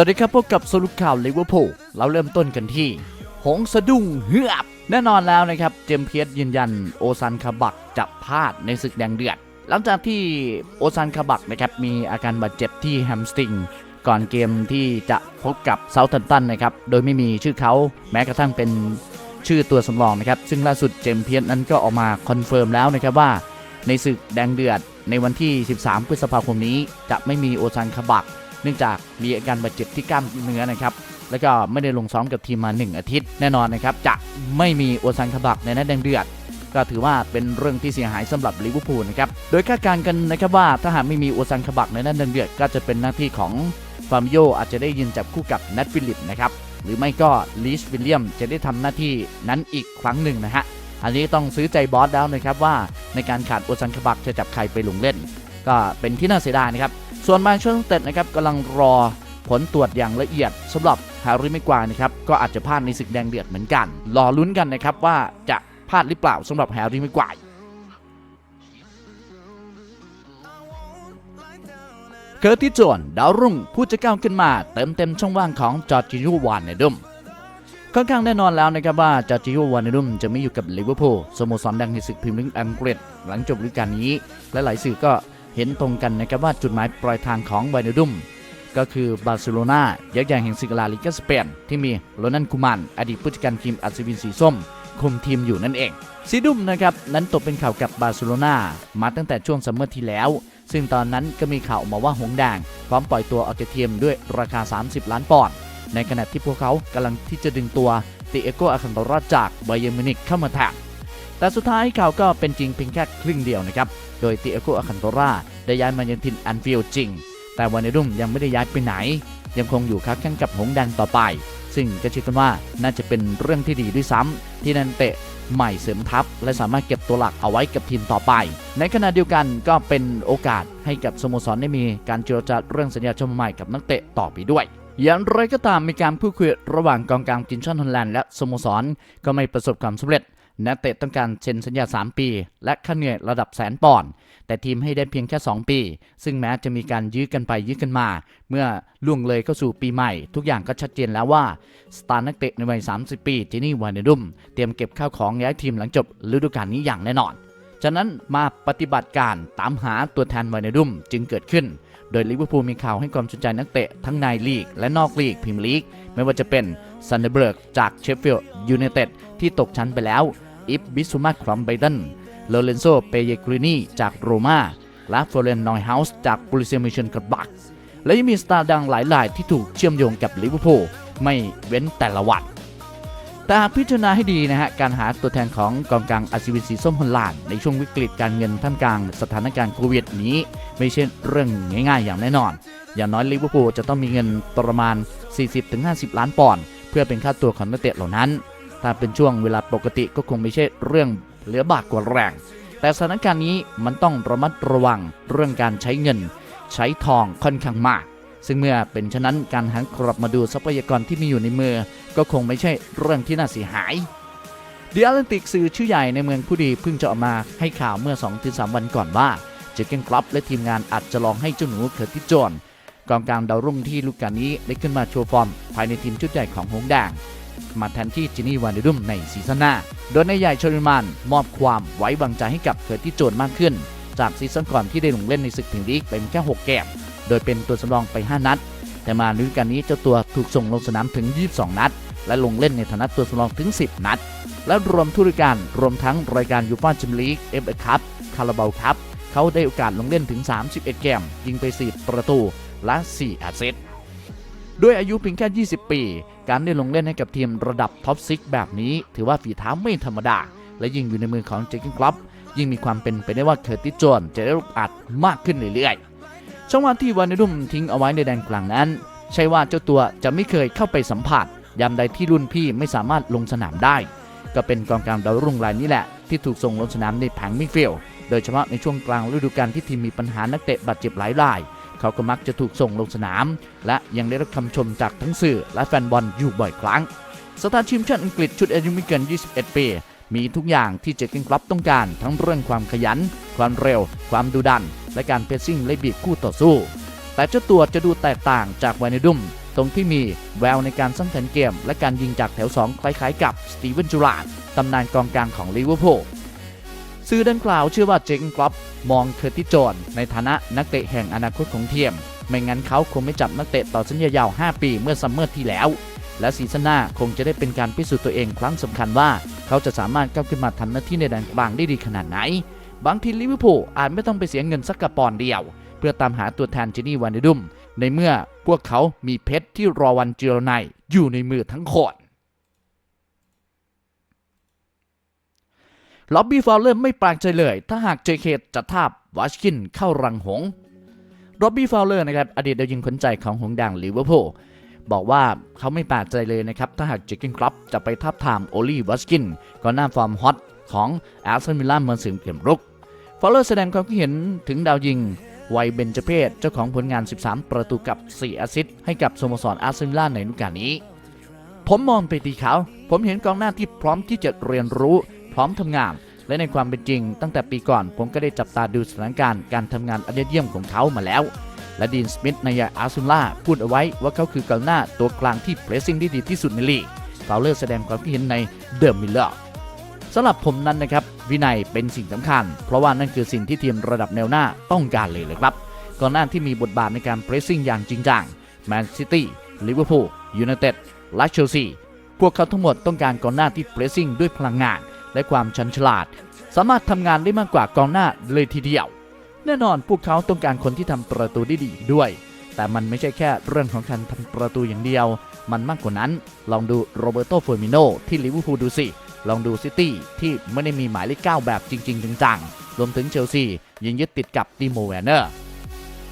วัสดีครับพบกับสรุปข่าวลิเวอร์พูลเราเริ่มต้นกันที่ หงสะดุ้งเฮือบแน่นอนแล้วนะครับ เจมเพียสยืนยันโอซันคาบักจะพลาดในศึกแดงเดือด หลังจากที่โอซันคาบักนะครับมีอาการบาดเจ็บที่แฮมสตริง ก่อนเกมที่จะพบกับเซาท์แฮมป์ตันนะครับ โดยไม่มีชื่อเขาแม้กระทั่งเป็นชื่อตัวสำรองนะครับ ซึ่งล่าสุดเจมเพียสนั้นก็ออกมาคอนเฟิร์มแล้วนะครับว่า ในศึกแดงเดือดในวันที่ 13 พฤษภาคมนี้จะไม่มีโอซันคาบัก เนื่องจากมีอาการบาดเจ็บที่กล้ามเนื้อนะครับแล้วก็ไม่ได้ลงซ้อมกับทีมมา 1 อาทิตย์แน่นอนนะครับจะไม่มีโอซันคาบักในนัดแดงเดือด ก็ถือว่าเป็นเรื่องที่เสียหายสำหรับลิเวอร์พูลนะครับโดยคาดการณ์กันนะครับว่าถ้าหากไม่มีโอซันคาบักในนัดแดงเดือดก็จะเป็นหน้าที่ของฟาร์มโยอาจจะได้ยืนจับคู่กับนัทฟิลิปนะครับหรือไม่ก็ลีชวิลเลียมจะได้ทำหน้าที่นั้นอีกครั้งหนึ่งนะฮะอันนี้ต้องซื้อใจบอสแล้วนะครับว่าในการขาดโอซันคาบักจะจับใครไปลงเล่น ก็เป็นที่น่าเสียดายนะครับ ส่วนมาช่วงเต็ดนะครับกำลังรอผลตรวจอย่างละเอียดสำหรับแฮร์รี่ไม่กวางนะครับก็อาจจะพลาดในศึกแดงเดือดเหมือนกัน รอลุ้นกันนะครับว่าจะพลาดหรือเปล่าสำหรับแฮร์รี่ไม่กวางเคอร์ติสโจนดาวรุ่งผู้จะก้าวขึ้นมาเติมเต็มช่องว่างของจอร์จิโยวานเนดุมค่อนข้างแน่นอนแล้วนะครับว่าจอร์จิโอวานเนรุมจะไม่อยู่กับลิเวอร์พูลสโมสรดังในศึกพรีเมียร์ลีกอังกฤษหลังจบฤดูกาลนี้ และหลายสื่อก็ เห็นตรงกันนะครับว่าจุดหมายปลายทางของวนเนรุมก็คือบาร์เซโลนายักษ์ใหญ่แห่งศึกลาลิกาสเปนที่มีโรนันคูมันอดีตผู้จัดการทีมอัศวินสีส้ม คุมทีมอยู่นั่นเองซีดุมนะครับนั้นตกเป็นข่าวกับบาร์เซโลนามาตั้งแต่ช่วงซัมเมอร์ที่แล้ว ซึ่งตอนนั้นก็มีข่าวออกมาว่าหงแดงพร้อมปล่อยตัวออกจากทีมด้วยราคา 30 ล้านปอนด์ในขณะที่พวกเขากำลังที่จะดึงตัวติเอโกอาคันตราจากไบเยร์มินิกเข้ามาแทน แต่สุดท้ายข่าวก็เป็นจริงเพียงแค่ครึ่งเดียวนะครับ โดยติเอโกอาคันโตราได้ย้ายมายังทินแอนฟิลด์จริง แต่วานเนรุ่มยังไม่ได้ย้ายไปไหน ยังคงอยู่ค้าแข่งกับหงแดงต่อไป ซึ่งก็เชื่อกันว่าน่าจะเป็นเรื่องที่ดีด้วยซ้ำที่นันเตะใหม่เสริมทัพ และสามารถเก็บตัวหลักเอาไว้กับทีมต่อไป ในขณะเดียวกันก็เป็นโอกาสให้กับสโมสรได้มีการเจรจาเรื่องสัญญาชมใหม่กับนักเตะต่อไปด้วยอย่างไรก็ตามมีการพูดคุยระหว่างกองกลางทีมชาติฮอลแลนด์และสโมสรก็ไม่ประสบความสำเร็จ นักเตะต้องการเซ็นสัญญา 3 ปี และค่าเหนื่อยระดับแสนปอนด์แต่ทีมให้ได้เพียงแค่ 2 ปี ซึ่งแม้จะมีการยื้อกันไปยื้อกันมา เมื่อล่วงเลยเข้าสู่ปีใหม่ ทุกอย่างก็ชัดเจนแล้วว่า สตาร์นักเตะในวัย 30 ปีเจนี่วานเนดุม เตรียมเก็บข้าวของย้ายทีมหลังจบฤดูกาลนี้อย่างแน่นอนจากนั้นมาปฏิบัติการตามหาตัวแทนวานเนดุมจึงเกิดขึ้นโดยลิเวอร์พูลมีข่าวให้ความสนใจนักเตะทั้งในลีก และนอกลีกพรีเมียร์ลีก ไม่ว่าจะเป็นซันเดอร์เบิร์กจากเชฟฟิลด์ยูไนเต็ดที่ตกชั้นไปแล้ว อิฟบิสุมาครอมไบเดนโลเรนโซเปเยกรินีจากโรมาและฟลอเรนนอยเฮาส์จากบริเซมิชนกับัก และยังมีสตาร์ดังหลายรายที่ถูกเชื่อมโยงกับลิเวอร์พูลไม่เว้นแต่ละวันแต่หากพิจารณาให้ดีนะฮะ การหาตัวแทนของกองกลางอาซิวินสีส้มฮอลแลนด์ในช่วงวิกฤตการเงินท่ามกลางสถานการณ์โควิดนี้ ไม่ใช่เรื่องง่ายๆ อย่างแน่นอน อย่างน้อยลิเวอร์พูลจะต้องมีเงินประมาณ 40-50 ล้านปอนด์เพื่อเป็นค่าตัวของนักเตะเหล่านั้น ถ้าเป็นช่วงเวลาปกติก็คงไม่ใช่เรื่องเหลือบากกว่าแรง แต่สถานการณ์นี้มันต้องระมัดระวังเรื่องการใช้เงิน ใช้ทองค่อนข้างมาก ซึ่งเมื่อเป็นฉะนั้นการหันกลับมาดูทรัพยากรที่มีอยู่ในมือ ก็คงไม่ใช่เรื่องที่น่าเสียหายเดียร์ติกสื่อชื่อใหญ่ในเมืองผู้ดีเพิ่งจะออกมาให้ข่าวเมื่อ 2-3 วันก่อนว่าเจเกนกลับและทีมงานอาจจะลองให้เจ้าหนูเคอร์ติสโจนกองกลางดาวรุ่งที่ลูกการนี้ได้ขึ้นมาโชว์ฟอร์มภายในทีมชุดใหญ่ของหงแดง มาแทนที่จินี่วานเดดุมในซีซั่นหน้า โดยนายใหญ่ชลิมานมอบความไว้วางใจให้กับเคอร์ติสโจนมากขึ้น จากซีซั่นก่อนที่ได้ลงเล่นในศึกพรีเมียร์ลีกเป็นแค่6เกมโดยเป็นตัวสำรองไป 5 นัด แต่มาฤดูกาลนี้เจ้าตัวถูกส่งลงสนามถึง 22 นัด และลงเล่นในฐานะตัวสำรองถึง 10 นัด และรวมทุรการรวมทั้งรายการยูฟ่าแชมเปี้ยนลีกเอฟเอคัพคาราบาวคัพเขาได้โอกาสลงเล่นถึง 31 เกมยิงไป 4 ประตูและ 4 แอสซิสต์ ด้วยอายุเพียงแค่ 20 ปี การได้ลงเล่นให้กับทีมระดับท็อปซิกแบบนี้ ถือว่าฝีเท้าไม่ธรรมดา และยิ่งอยู่ในมือของเจคกินคลับยิ่งมีความเป็นไปได้ว่าเคอร์ติสโจนจะได้ลูกอัดมากขึ้นเรื่อยๆ ช่องว่างที่วานดุมทิ้งเอาไว้ในแดนกลางนั้น ใช่ว่าเจ้าตัวจะไม่เคยเข้าไปสัมผัสยามใดที่รุ่นพี่ไม่สามารถลงสนามได้ ก็เป็นกองกลางดาวรุ่งรายนี้แหละ ที่ถูกส่งลงสนามในแผงมิฟิลโดยเฉพาะในช่วงกลางฤดูกาลที่ทีมมีปัญหานักเตะบาดเจ็บหลายราย เขาก็มักจะถูกส่งลงสนาม และยังได้รับคำชมจากทั้งสื่อและแฟนบอลอยู่บ่อยครั้ง สตาร์ทีมชาติอังกฤษชุดอายุไม่เกิน 21 ปี มีทุกอย่างที่เจคกินคลับต้องการ ทั้งเรื่องความขยัน ความเร็ว ความดุดัน และการเพรสซิ่งและบีบคู่ต่อสู้ แต่เจ้าตัวจะดูแตกต่างจากวานเนดุมตรงที่มีแววในการสร้างสรรค์เกม และการยิงจากแถว 2 คล้ายๆ กับสตีเวนจูรานตำนานกองกลางของลิเวอร์พูล สื่อดังกล่าวเชื่อว่าเจงกรอบมองเคอร์ติสโจนในฐานะนักเตะแห่งอนาคตของเทียม ไม่งั้นเขาคงไม่จับนักเตะต่อสัญญายาว 5 ปีเมื่อซัมเมอร์ที่แล้ว และซีซั่นหน้าคงจะได้เป็นการพิสูจน์ตัวเองครั้งสำคัญว่า เขาจะสามารถก้าวขึ้นมาทำหน้าที่ในแดนกลางได้ดีขนาดไหน บางทีลิเวอร์พูลอาจไม่ต้องไปเสียเงินสักกระปอนเดียว เพื่อตามหาตัวแทนจินี่วานเดดุมในเมื่อพวกเขามีเพชรที่รอวันเจรไนยอยู่ในมือทั้งคน ล็อบบี้ฟาวเลอร์ไม่แปลกใจเลย ถ้าหากเจเคจะทาบวาชกินเข้ารังหงส์ล็อบบี้ฟาวเลอร์นะครับอดีตดาวยิงขนใจของหงส์แดงลิเวอร์พูลบอกว่าเขาไม่แปลกใจเลยนะครับถ้าหากเจคกินครับจะไปทับทามโอลี่วัชกินก่อนหน้าฟอร์มฮอตของแอสตันวิลล่าเมืองสิงเข็มรุกฟอลเลอร์แสดงความคิดเห็นถึงดาวยิงวัยเบญจเพศเจ้าของผลงาน 13 ประตูกับ 4 แอสซิสต์ให้กับสโมสรอาร์เซนอลในฤดูกาลนี้ ผมมองไปที่เขา ผมเห็นกองหน้าที่พร้อมที่จะเรียนรู้ ร้อมทำงาน และในความเป็นจริง ตั้งแต่ปีก่อนผมก็ได้จับตาดูสถานการณ์การทำงานอันยอดเยี่ยมของเขามาแล้ว และดีนสมิธในยาอาร์เซนอลพูดเอาไว้ว่าเขาคือกองหน้าตัวกลางที่เพรสซิ่งได้ดีที่สุดในลีกฟาวเลอร์แสดงความคิดเห็นในเดอะมิลเลอร์สำหรับผมนั้นนะครับวินัยเป็นสิ่งสำคัญ เพราะว่านั่นคือสิ่งที่ทีมระดับแนวหน้าต้องการเลยเลยครับก่อนหน้าที่มีบทบาทในการเพรสซิ่งอย่างจริงจังแมนซิตี้ลิเวอร์พูลยูไนเต็ดและเชลซีพวกเขาทั้งหมดต้องการกองหน้าที่เพรสซิ่งด้วยพลังงาน และความชันฉลาด สามารถทำงานได้มากกว่ากองหน้าเลยทีเดียว แน่นอนพวกเขาต้องการคนที่ทำประตูได้ดีด้วย แต่มันไม่ใช่แค่เรื่องของการทำประตูอย่างเดียว มันมากกว่านั้น ลองดูโรเบโตเฟอร์มิโนที่ลิเวอร์พูลดูสิ ลองดูซิตี้ที่ไม่ได้มีหมายเลข9แบบจริง ๆ จังๆรวมถึงเชลซียังยึดติดกับติโมแวนเนอร์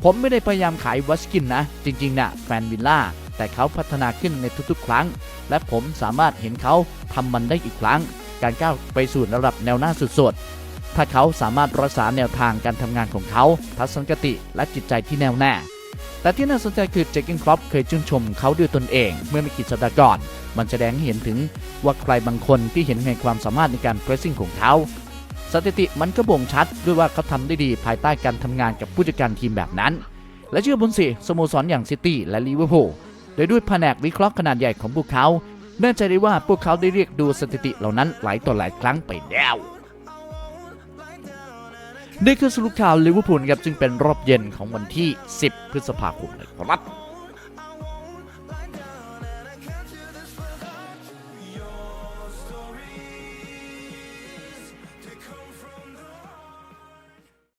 ผมไม่ได้พยายามขายวัชกินนะ จริงๆนะ่ะแฟนวิลล่าแต่เขาพัฒนาขึ้นในทุกๆ ครั้ง และผมสามารถเห็นเขาทำมันได้อีกครั้ง การก้าวไปสู่ระดับแนวหน้าสุดๆ ถ้าเขาสามารถรักษาแนวทางการทำงานของเขา ทัศนคติและจิตใจที่แน่วแน่ แต่ที่น่าสนใจคือเจคกินครอปเคยชื่นชมเขาด้วยตนเอง เมื่อไม่กี่สัปดาห์ก่อน มันแสดงให้เห็นถึงว่าใครบางคนที่เห็นในความสามารถในการเพรสซิ่งของเขาสถิติมันก็บ่งชัดด้วยว่าเขาทำได้ดีภายใต้การทำงานกับผู้จัดการทีมแบบนั้น และเชื่อบนสิสโมสรอย่างซิตี้และลิเวอร์พูลโดยด้วยแผนกวิเคราะห์ขนาดใหญ่ของพวกเขา แน่ใจได้ว่าพวกเขาได้เรียกดูสถิติเหล่านั้นหลายต่อหลายครั้งไปแล้วนี่คือสรุปข่าวลิเวอร์พูลครับจึงเป็นรอบเย็นของวันที่ 10 พฤษภาคมนะครับ